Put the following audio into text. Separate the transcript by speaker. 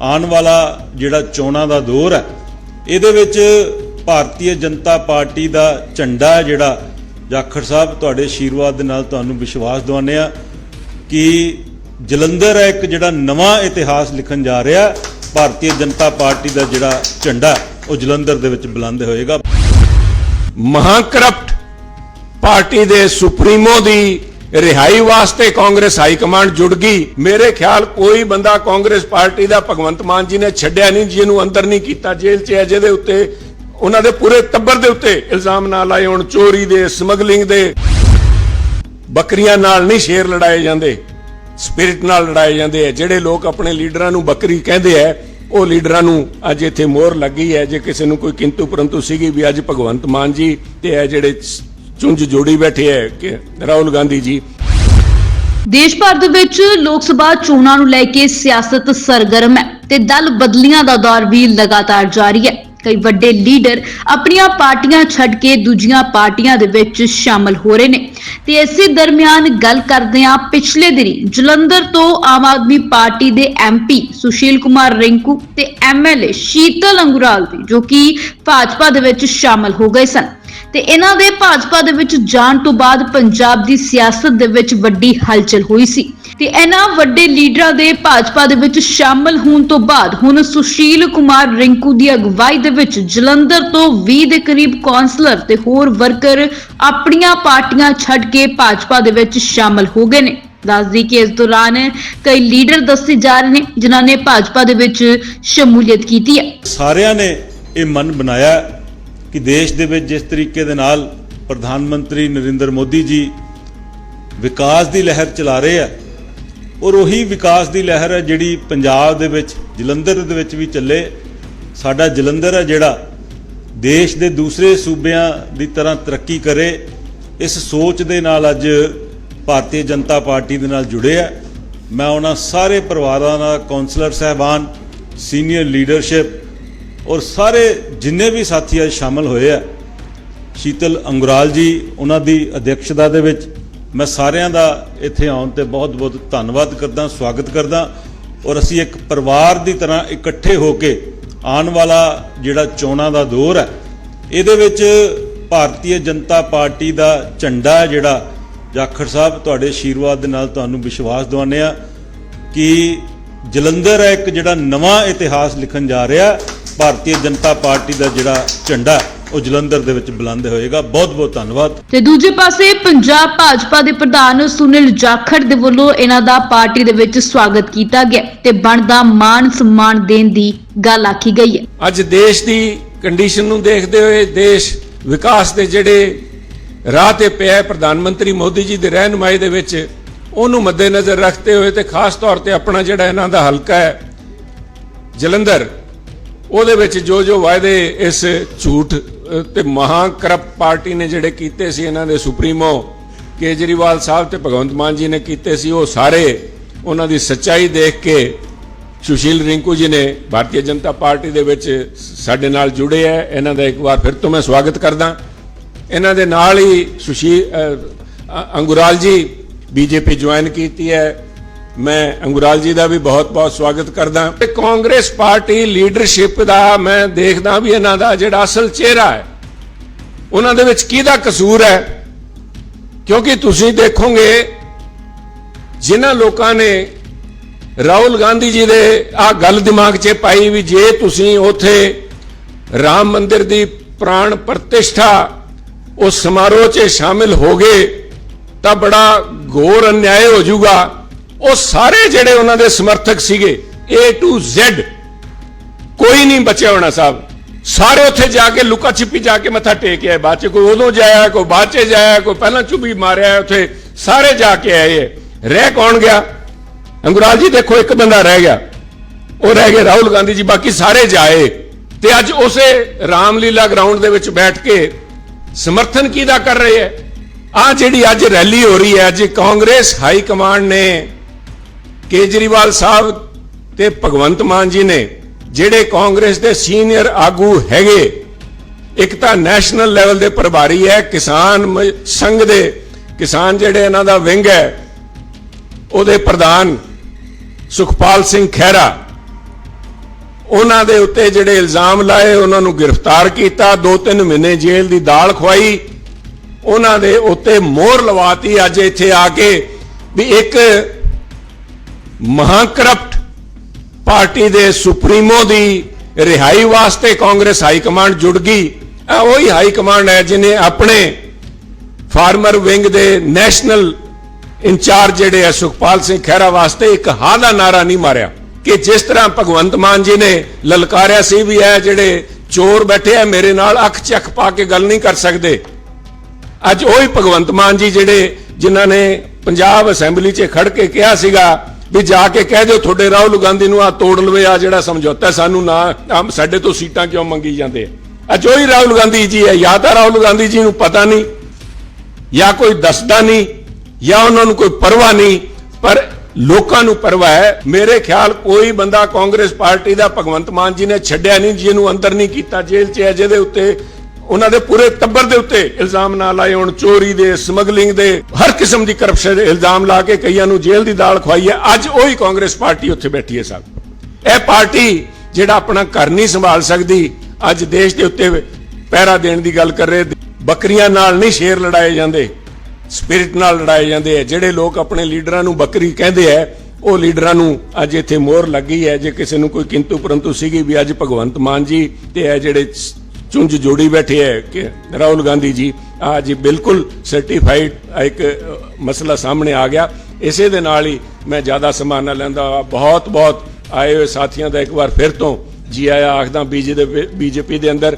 Speaker 1: ਆਉਣ ਵਾਲਾ ਜਿਹੜਾ ਚੋਣਾਂ ਦਾ ਦੌਰ ਹੈ, ਇਹਦੇ ਵਿੱਚ ਭਾਰਤੀ ਜਨਤਾ ਪਾਰਟੀ ਦਾ ਝੰਡਾ ਹੈ ਜਿਹੜਾ ਜਾਖੜ ਸਾਹਿਬ ਤੁਹਾਡੇ ਆਸ਼ੀਰਵਾਦ ਦੇ ਨਾਲ ਤੁਹਾਨੂੰ ਵਿਸ਼ਵਾਸ ਦਿਵਾਉਂਦੇ ਆ ਕਿ ਜਲੰਧਰ ਹੈ ਇੱਕ ਜਿਹੜਾ ਨਵਾਂ ਇਤਿਹਾਸ ਲਿਖਣ ਜਾ ਰਿਹਾ, ਭਾਰਤੀ ਜਨਤਾ ਪਾਰਟੀ ਦਾ ਜਿਹੜਾ ਝੰਡਾ ਉਹ ਜਲੰਧਰ ਦੇ ਵਿੱਚ ਬੁਲੰਦ ਹੋਏਗਾ।
Speaker 2: ਮਹਾਕਰਪਟ ਪਾਰਟੀ ਦੇ ਸੁਪਰੀਮੋ ਦੀ ਰਿਹਾਈ ਵਾਸਤੇ ਕਾਂਗਰਸ ਹਾਈ ਕਮਾਂਡ ਜੁੜ ਗਈ। ਮੇਰੇ ਖਿਆਲ ਕੋਈ ਬੰਦਾ ਕਾਂਗਰਸ ਪਾਰਟੀ ਦਾ ਭਗਵੰਤ ਮਾਨ ਜੀ ਨੇ ਛੱਡਿਆ ਨਹੀਂ, ਜਿਹਨੂੰ ਅੰਦਰ ਨਹੀਂ ਕੀਤਾ ਜੇਲ੍ਹ 'ਚ ਹੈ ਜਿਹਦੇ ਉੱਤੇ, ਉਹਨਾਂ ਦੇ ਪੂਰੇ ਟੱਬਰ ਦੇ ਉੱਤੇ ਇਲਜ਼ਾਮ ਨਾ ਲਾਏ ਹੁਣ, ਚੋਰੀ ਦੇ, ਸਮਗਲਿੰਗ ਦੇ। ਬੱਕਰੀਆਂ ਨਾਲ ਨਹੀਂ ਸ਼ੇਰ ਲੜਾਏ ਜਾਂਦੇ, ਸਪਿਰਿਟ ਨਾਲ ਲੜਾਏ ਜਾਂਦੇ ਆ। ਜਿਹੜੇ ਲੋਕ ਆਪਣੇ ਲੀਡਰਾਂ ਨੂੰ ਬੱਕਰੀ ਕਹਿੰਦੇ ਆ, ਉਹ ਲੀਡਰਾਂ ਨੂੰ ਅੱਜ ਇੱਥੇ ਮੋਹਰ ਲੱਗੀ ਹੈ। ਜੇ ਕਿਸੇ ਨੂੰ ਕੋਈ ਕਿੰਤੂ ਪਰੰਤੂ ਸੀਗੀ ਵੀ ਅੱਜ ਭਗਵੰਤ ਮਾਨ ਜੀ ਤੇ ਇਹ ਜਿਹੜੇ ਚੁੰਝ ਜੋੜੀ ਬੈਠੇ ਹੈ ਕਿ ਰਾਹੁਲ ਗਾਂਧੀ ਜੀ।
Speaker 3: ਦੇਸ਼ ਭਰ ਦੇ ਵਿੱਚ ਲੋਕ ਸਭਾ ਚੋਣਾਂ ਨੂੰ ਲੈ ਕੇ ਸਿਆਸਤ ਸਰਗਰਮ ਹੈ ਤੇ ਦਲ ਬਦਲੀਆਂ ਦਾ ਦੌਰ ਵੀ ਲਗਾਤਾਰ ਜਾਰੀ ਹੈ ਕਈ ਵੱਡੇ ਲੀਡਰ ਆਪਣੀਆਂ ਪਾਰਟੀਆਂ ਛੱਡ ਕੇ ਦੂਜੀਆਂ ਪਾਰਟੀਆਂ ਦੇ ਵਿੱਚ ਸ਼ਾਮਲ ਹੋ ਰਹੇ ਨੇ। ਤੇ ਇਸੇ ਦਰਮਿਆਨ ਗੱਲ ਕਰਦੇ ਹਾਂ ਪਿਛਲੇ ਦਿਨੀ ਜਲੰਧਰ ਤੋਂ ਆਮ ਆਦਮੀ ਪਾਰਟੀ ਦੇ ਐਮਪੀ ਸੁਸ਼ੀਲ ਕੁਮਾਰ ਰਿੰਕੂ ਤੇ ਐਮਐਲਏ ਸ਼ੀਤਲ ਅੰਗੁਰਾਲ ਦੀ ਜੋ ਕਿ ਭਾਜਪਾ ਦੇ ਵਿੱਚ ਸ਼ਾਮਲ ਹੋ ਗਏ ਸਨ। ਤੇ ਇਹਨਾਂ ਦੇ ਭਾਜਪਾ ਦੇ ਵਿੱਚ ਜਾਣ ਤੋਂ ਬਾਅਦ ਪੰਜਾਬ ਦੀ ਸਿਆਸਤ ਦੇ ਵਿੱਚ ਵੱਡੀ ਹਲਚਲ ਹੋਈ ਸੀ। ਤੇ ਇਹਨਾਂ ਵੱਡੇ ਲੀਡਰਾਂ ਦੇ ਭਾਜਪਾ ਦੇ ਵਿੱਚ ਸ਼ਾਮਲ ਹੋਣ ਤੋਂ ਬਾਅਦ ਹੁਣ ਸੁਸ਼ੀਲ ਕੁਮਾਰ ਰਿੰਕੂ ਦੀ ਅਗਵਾਈ ਦੇ ਵਿੱਚ ਜਲੰਧਰ ਤੋਂ 20 ਦੇ ਕਰੀਬ ਕੌਂਸਲਰ ਤੇ ਹੋਰ ਵਰਕਰ ਆਪਣੀਆਂ ਪਾਰਟੀਆਂ ਛੱਡ ਕੇ ਭਾਜਪਾ ਦੇ ਵਿੱਚ ਸ਼ਾਮਲ ਹੋ ਗਏ ਨੇ। ਦੱਸਦੀ ਕਿ ਇਸ ਦੌਰਾਨ ਕਈ ਲੀਡਰ ਦੱਸੇ ਜਾ ਰਹੇ ਨੇ, ਜਿਨ੍ਹਾਂ ਨੇ ਭਾਜਪਾ ਦੇ ਵਿੱਚ ਸ਼ਮੂਲੀਅਤ ਕੀਤੀ ਹੈ।
Speaker 1: ਸਾਰਿਆਂ ਨੇ ਇਹ ਮਨ ਬਣਾਇਆ ਕਿ ਦੇਸ਼ ਦੇ ਵਿੱਚ ਜਿਸ ਤਰੀਕੇ ਦੇ ਨਾਲ ਪ੍ਰਧਾਨ ਮੰਤਰੀ ਨਰਿੰਦਰ ਮੋਦੀ ਜੀ ਵਿਕਾਸ ਦੀ ਲਹਿਰ ਚਲਾ ਰਹੇ ਆ, ਔਰ ਉਹੀ ਵਿਕਾਸ ਦੀ ਲਹਿਰ ਹੈ ਜਿਹੜੀ ਪੰਜਾਬ ਦੇ ਵਿੱਚ, ਜਲੰਧਰ ਦੇ ਵਿੱਚ ਵੀ ਚੱਲੇ। ਸਾਡਾ ਜਲੰਧਰ ਹੈ ਜਿਹੜਾ ਦੇਸ਼ ਦੇ ਦੂਸਰੇ ਸੂਬਿਆਂ ਦੀ ਤਰ੍ਹਾਂ ਤਰੱਕੀ ਕਰੇ, ਇਸ ਸੋਚ ਦੇ ਨਾਲ ਅੱਜ ਭਾਰਤੀ ਜਨਤਾ ਪਾਰਟੀ ਦੇ ਨਾਲ ਜੁੜੇ ਆ। ਮੈਂ ਉਹਨਾਂ ਸਾਰੇ ਪਰਿਵਾਰਾਂ ਦਾ ਕਾਉਂਸਲਰ ਸਹਿਬਾਨ, ਸੀਨੀਅਰ ਲੀਡਰਸ਼ਿਪ ਔਰ ਸਾਰੇ ਜਿੰਨੇ ਵੀ ਸਾਥੀ ਅੱਜ ਸ਼ਾਮਲ ਹੋਏ ਆ, ਸ਼ੀਤਲ ਅੰਗੁਰਾਲ ਜੀ, ਉਹਨਾਂ ਦੀ ਅਧਿਕਸ਼ਤਾ ਦੇ ਵਿੱਚ ਮੈਂ ਸਾਰਿਆਂ ਦਾ ਇੱਥੇ ਆਉਣ ਤੇ ਬਹੁਤ-ਬਹੁਤ ਧੰਨਵਾਦ ਕਰਦਾ, ਸਵਾਗਤ ਕਰਦਾ। ਔਰ ਅਸੀਂ ਇੱਕ ਪਰਿਵਾਰ ਦੀ ਤਰ੍ਹਾਂ ਇਕੱਠੇ ਹੋ ਕੇ ਆਉਣ ਵਾਲਾ ਜਿਹੜਾ ਚੋਣਾਂ ਦਾ ਦੌਰ ਹੈ, ਇਹਦੇ ਵਿੱਚ ਭਾਰਤੀ ਜਨਤਾ ਪਾਰਟੀ ਦਾ ਝੰਡਾ ਹੈ ਜਿਹੜਾ ਜਾਖੜ ਸਾਹਿਬ ਤੁਹਾਡੇ ਆਸ਼ੀਰਵਾਦ ਦੇ ਨਾਲ ਤੁਹਾਨੂੰ ਵਿਸ਼ਵਾਸ ਦਿਵਾਉਂਦੇ ਆ ਕਿ ਜਲੰਧਰ ਹੈ ਇੱਕ ਜਿਹੜਾ ਨਵਾਂ ਇਤਿਹਾਸ ਲਿਖਣ ਜਾ ਰਿਹਾ ਭਾਰਤੀ ਜਨਤਾ ਪਾਰਟੀ ਦਾ ਜਿਹੜਾ ਝੰਡਾ ਉਹ ਜਲੰਧਰ ਦੇ ਵਿੱਚ ਬੁਲੰਦ ਹੋਏਗਾ। ਬਹੁਤ ਬਹੁਤ ਧੰਨਵਾਦ।
Speaker 3: ਤੇ ਦੂਜੇ ਪਾਸੇ ਪੰਜਾਬ ਭਾਜਪਾ ਦੇ ਪ੍ਰਧਾਨ ਸੁਨੀਲ ਜਾਖੜ ਦੇ ਵੱਲੋਂ ਇਹਨਾਂ ਦਾ ਪਾਰਟੀ ਦੇ ਵਿੱਚ ਸਵਾਗਤ ਕੀਤਾ ਗਿਆ ਤੇ ਬਣਦਾ ਮਾਣ ਸਨਮਾਨ ਦੇਣ ਦੀ ਗੱਲ ਆਖੀ ਗਈ ਹੈ।
Speaker 2: ਅੱਜ ਦੇਸ਼ ਦੀ ਕੰਡੀਸ਼ਨ ਨੂੰ ਦੇਖਦੇ ਹੋਏ ਦੇਸ਼ ਵਿਕਾਸ ਦੇ ਜਿਹੜੇ ਰਾਹ ਤੇ ਪਿਆ ਹੈ, ਪ੍ਰਧਾਨ ਮੰਤਰੀ ਮੋਦੀ ਜੀ ਦੀ ਰਹਿਨਮਾਈ ਦੇ ਵਿੱਚ ਉਹਨੂੰ ਮੱਦੇਨਜ਼ਰ ਰੱਖਦੇ ਹੋਏ ਤੇ ਖਾਸ ਤੌਰ ਤੇ ਆਪਣਾ ਜਿਹੜਾ ਇਹਨਾਂ ਦਾ ਹਲਕਾ ਹੈ ਜਲੰਧਰ ਉਹਦੇ ਵਿੱਚ ਜੋ ਜੋ ਵਾਅਦੇ ਇਸ ਝੂਠ ਅ, ਤੇ ਮਹਾ ਕਰਪਟ ਪਾਰਟੀ ਨੇ ਜਿਹੜੇ ਕੀਤੇ ਸੀ ਇਹਨਾਂ ਦੇ ਸੁਪਰੀਮੋ ਕੇਜਰੀਵਾਲ ਸਾਹਿਬ ਤੇ ਭਗਵੰਤ ਮਾਨ ਜੀ ਨੇ ਕੀਤੇ ਸੀ ਉਹ ਸਾਰੇ ਉਹਨਾਂ ਦੀ ਸੱਚਾਈ ਦੇਖ ਕੇ ਸੁਸ਼ੀਲ ਰਿੰਕੂ ਜੀ ਨੇ ਭਾਰਤੀ ਜਨਤਾ ਪਾਰਟੀ ਦੇ ਵਿੱਚ ਸਾਡੇ ਨਾਲ ਜੁੜੇ ਹੈ ਇਹਨਾਂ ਦਾ ਇੱਕ ਵਾਰ ਫਿਰ ਤੋਂ ਮੈਂ ਸਵਾਗਤ ਕਰਦਾ। ਇਹਨਾਂ ਦੇ ਨਾਲ ਹੀ ਸੁਸ਼ੀਲ ਅ, ਅ, ਅੰਗੁਰਾਲ ਜੀ ਬੀਜੇਪੀ ਜੁਆਇਨ ਕੀਤੀ ਹੈ ਮੈਂ ਅੰਗੁਰਾਲ ਜੀ ਦਾ ਵੀ ਬਹੁਤ-ਬਹੁਤ ਸਵਾਗਤ ਕਰਦਾ ਤੇ ਕਾਂਗਰਸ ਪਾਰਟੀ ਲੀਡਰਸ਼ਿਪ ਦਾ ਮੈਂ ਦੇਖਦਾ ਵੀ ਇਹਨਾਂ ਦਾ ਜਿਹੜਾ ਅਸਲ ਚਿਹਰਾ ਹੈ, ਉਹਨਾਂ ਦੇ ਵਿੱਚ ਕਿਹਦਾ ਕਸੂਰ ਹੈ? ਕਿਉਂਕਿ ਤੁਸੀਂ ਦੇਖੋਗੇ, ਜਿਨ੍ਹਾਂ ਲੋਕਾਂ ਨੇ ਰਾਹੁਲ ਗਾਂਧੀ ਜੀ ਦੇ ਆ ਗੱਲ ਦਿਮਾਗ 'ਚ ਪਾਈ ਵੀ ਜੇ ਤੁਸੀਂ ਉਥੇ ਰਾਮ ਮੰਦਿਰ ਦੀ ਪ੍ਰਾਣ ਪ੍ਰਤਿਸ਼ਠਾ ਉਸ ਸਮਾਰੋਹ 'ਚ ਸ਼ਾਮਿਲ ਹੋਗੇ, ਤਾਂ ਬੜਾ ਘੋਰ ਅਨਿਆਏ ਹੋ ਜਾਊਗਾ। ਉਹ ਸਾਰੇ ਜਿਹੜੇ ਉਹਨਾਂ ਦੇ ਸਮਰਥਕ ਸੀਗੇ, A to Z, ਕੋਈ ਨਹੀਂ ਬਚਿਆ ਹੋਣਾ ਸਾਹਿਬ। ਸਾਰੇ ਉੱਥੇ ਜਾ ਕੇ ਲੁਕਾ ਛਿਪੀ ਜਾ ਕੇ ਮੱਥਾ ਟੇਕ ਆਏ, ਬਾਅਦ ਚ ਕੋਈ ਉਦੋਂ ਜਾਇਆ, ਕੋਈ ਬਾਅਦ ਚ ਜਾਇਆ, ਕੋਈ ਪਹਿਲਾਂ ਚੁੱਭੀ ਮਾਰਿਆ, ਉੱਥੇ ਸਾਰੇ ਜਾ ਕੇ ਆਏ ਹੈ। ਰਹਿ ਕੌਣ ਗਿਆ? ਅੰਗੁਰਾਲ ਜੀ ਦੇਖੋ, ਇੱਕ ਬੰਦਾ ਰਹਿ ਗਿਆ। ਉਹ ਰਹਿ ਗਿਆ ਰਾਹੁਲ ਗਾਂਧੀ ਜੀ, ਬਾਕੀ ਸਾਰੇ ਜਾਏ ਤੇ ਅੱਜ ਉਸੇ ਰਾਮਲੀਲਾ ਗਰਾਊਂਡ ਦੇ ਵਿੱਚ ਬੈਠ ਕੇ ਸਮਰਥਨ ਕਿਹਦਾ ਕਰ ਰਹੇ ਹੈ? ਆ ਜਿਹੜੀ ਅੱਜ ਰੈਲੀ ਹੋ ਰਹੀ ਹੈ, ਅੱਜ ਕਾਂਗਰਸ ਹਾਈ ਕਮਾਂਡ ਨੇ ਕੇਜਰੀਵਾਲ ਸਾਹਿਬ ਤੇ ਭਗਵੰਤ ਮਾਨ ਜੀ ਨੇ, ਜਿਹੜੇ ਕਾਂਗਰਸ ਦੇ ਸੀਨੀਅਰ ਆਗੂ ਹੈਗੇ, ਇੱਕ ਤਾਂ ਨੈਸ਼ਨਲ ਲੈਵਲ ਦੇ ਪ੍ਰਭਾਰੀ ਹੈ, ਕਿਸਾਨ ਸੰਘ ਦੇ, ਕਿਸਾਨ ਜਿਹੜੇ ਇਹਨਾਂ ਦਾ ਵਿੰਗ ਹੈ, ਉਹਦੇ ਪ੍ਰਧਾਨ ਸੁਖਪਾਲ ਸਿੰਘ ਖਹਿਰਾ, ਉਹਨਾਂ ਦੇ ਉੱਤੇ ਜਿਹੜੇ ਇਲਜ਼ਾਮ ਲਾਏ, ਉਹਨਾਂ ਨੂੰ ਗ੍ਰਿਫਤਾਰ ਕੀਤਾ ਦੋ ਤਿੰਨ ਮਹੀਨੇ ਜੇਲ੍ਹ ਦੀ ਦਾਲ ਖਵਾਈ ਉਹਨਾਂ ਦੇ ਉੱਤੇ ਮੋਹਰ ਲਵਾਤੀ, ਅੱਜ ਇੱਥੇ ਆ ਕੇ ਵੀ ਇੱਕ ਮਹਾਕਰਪਟ ਪਾਰਟੀ ਦੇ ਸੁਪਰੀਮੋ ਦੀ ਰਿਹਾਈ ਵਾਸਤੇ ਕਾਂਗਰਸ ਹਾਈ ਕਮਾਂਡ ਜੁੜ ਗਈ। ਇਹ ਉਹੀ ਹਾਈ ਕਮਾਂਡ ਹੈ ਜਿਨੇ ਆਪਣੇ ਫਾਰਮਰ ਵਿੰਗ ਦੇ ਨੈਸ਼ਨਲ ਇੰਚਾਰਜ ਜਿਹੜੇ ਆ, ਸੁਖਪਾਲ ਸਿੰਘ ਖਹਿਰਾ ਵਾਸਤੇ ਇੱਕ ਹਾਂ ਦਾ ਨਾਰਾ ਨਹੀਂ ਮਾਰਿਆ ਕਿ ਜਿਸ ਤਰ੍ਹਾਂ ਭਗਵੰਤ ਮਾਨ ਜੀ ਨੇ ਲਲਕਾਰਿਆ ਸੀ ਵੀ ਇਹ ਜਿਹੜੇ ਚੋਰ ਬੈਠੇ ਆ, ਮੇਰੇ ਨਾਲ ਅੱਖ ਚੱਕ ਪਾ ਕੇ ਗੱਲ ਨਹੀਂ ਕਰ ਸਕਦੇ। ਅੱਜ ਉਹੀ ਭਗਵੰਤ ਮਾਨ ਜੀ ਜਿਹੜੇ ਜਿਨ੍ਹਾਂ ਨੇ ਪੰਜਾਬ ਅਸੈਂਬਲੀ 'ਚ ਖੜ ਕੇ ਕਿਹਾ ਸੀਗਾ ਵੀ ਜਾ ਕੇ ਕਹਿ ਦਿਓ ਤੁਹਾਡੇ ਰਾਹੁਲ ਗਾਂਧੀ ਨੂੰ ਆ ਤੋੜ ਲਵੇ ਆ ਜਿਹੜਾ ਸਮਝੌਤਾ, ਸਾਨੂੰ ਨਾ ਸਾਡੇ ਤੋਂ ਸੀਟਾਂ ਕਿਉਂ ਮੰਗੀ ਜਾਂਦੇ ਆ? ਅੱਜ ਉਹੀ ਰਾਹੁਲ ਗਾਂਧੀ ਜੀ ਹੈ, ਜਾਂ ਤਾਂ ਰਾਹੁਲ ਗਾਂਧੀ ਜੀ ਨੂੰ ਪਤਾ ਨਹੀਂ, ਜਾਂ ਕੋਈ ਦੱਸਦਾ ਨਹੀਂ, ਜਾਂ ਉਹਨਾਂ ਨੂੰ ਕੋਈ ਪਰਵਾਹ ਨਹੀਂ, ਪਰ ਲੋਕਾਂ ਨੂੰ ਪਰਵਾਹ ਹੈ। ਮੇਰੇ ਖਿਆਲ ਕੋਈ ਬੰਦਾ ਕਾਂਗਰਸ ਪਾਰਟੀ ਦਾ ਭਗਵੰਤ ਮਾਨ ਜੀ ਨੇ ਛੱਡਿਆ ਨਹੀਂ, ਜਿਹਨੂੰ ਅੰਦਰ ਨਹੀਂ ਕੀਤਾ, ਜੇਲ੍ਹ 'ਚ ਹੈ, ਜਿਹਦੇ ਉੱਤੇ ਉਹਨਾਂ ਦੇ ਪੂਰੇ ਟੱਬਰ ਦੇ ਉੱਤੇ ਇਲਜ਼ਾਮ ਨਾ ਲਾਏ ਹੁਣ, ਚੋਰੀ ਦੇ, ਸਮਗਲਿੰਗ ਦੇ, ਹਰ ਕਿਸਮ ਦੀ ਕਰਪਸ਼ਨ ਦੇ ਇਲਜ਼ਾਮ ਲਾ ਕੇ ਕਈਆਂ ਨੂੰ ਜੇਲ੍ਹ ਦੀ ਦਾਲ ਖਵਾਈ ਹੈ। ਅੱਜ ਉਹੀ ਕਾਂਗਰਸ ਪਾਰਟੀ ਉੱਥੇ ਬੈਠੀ ਹੈ ਸਾਹਿਬ। ਇਹ ਪਾਰਟੀ ਜਿਹੜਾ ਆਪਣਾ ਘਰ ਨਹੀਂ ਸੰਭਾਲ ਸਕਦੀ, ਅੱਜ ਦੇਸ਼ ਦੇ ਉੱਤੇ ਪਹਿਰਾ ਦੇਣ ਦੀ ਗੱਲ ਕਰ ਰਹੇ ਬੱਕਰੀਆਂ ਨਾਲ ਨਹੀਂ ਸ਼ੇਰ ਲੜਾਏ ਜਾਂਦੇ, ਸਪਿਰਿਟ ਨਾਲ ਲੜਾਏ ਜਾਂਦੇ ਆ ਜਿਹੜੇ ਲੋਕ ਆਪਣੇ ਲੀਡਰਾਂ ਨੂੰ ਬੱਕਰੀ ਕਹਿੰਦੇ ਆ ਉਹ ਲੀਡਰਾਂ ਨੂੰ ਅੱਜ ਇੱਥੇ ਮੋਹਰ ਲੱਗੀ ਹੈ। ਜੇ ਕਿਸੇ ਨੂੰ ਕੋਈ ਕਿੰਤੂ ਪਰੰਤੂ ਸੀਗੀ ਵੀ ਅੱਜ ਭਗਵੰਤ ਮਾਨ ਜੀ ਤੇ ਇਹ ਜਿਹੜੇ ਚੁੰਝ ਜੋੜੀ ਬੈਠੇ ਹੈ ਕਿ ਰਾਹੁਲ ਗਾਂਧੀ ਜੀ, ਅੱਜ ਬਿਲਕੁਲ ਸਰਟੀਫਾਈਡ ਇੱਕ ਮਸਲਾ ਸਾਹਮਣੇ ਆ ਗਿਆ। ਇਸੇ ਦੇ ਨਾਲ ਹੀ ਮੈਂ ਜ਼ਿਆਦਾ ਸਮਾਂ ਨਾ ਲੈਂਦਾ। ਬਹੁਤ ਬਹੁਤ ਆਏ ਹੋਏ ਸਾਥੀਆਂ ਦਾ ਇੱਕ ਵਾਰ ਫਿਰ ਤੋਂ ਜੀ ਆਇਆ ਆਖਦਾ ਬੀਜੇਪੀ ਦੇ ਅੰਦਰ।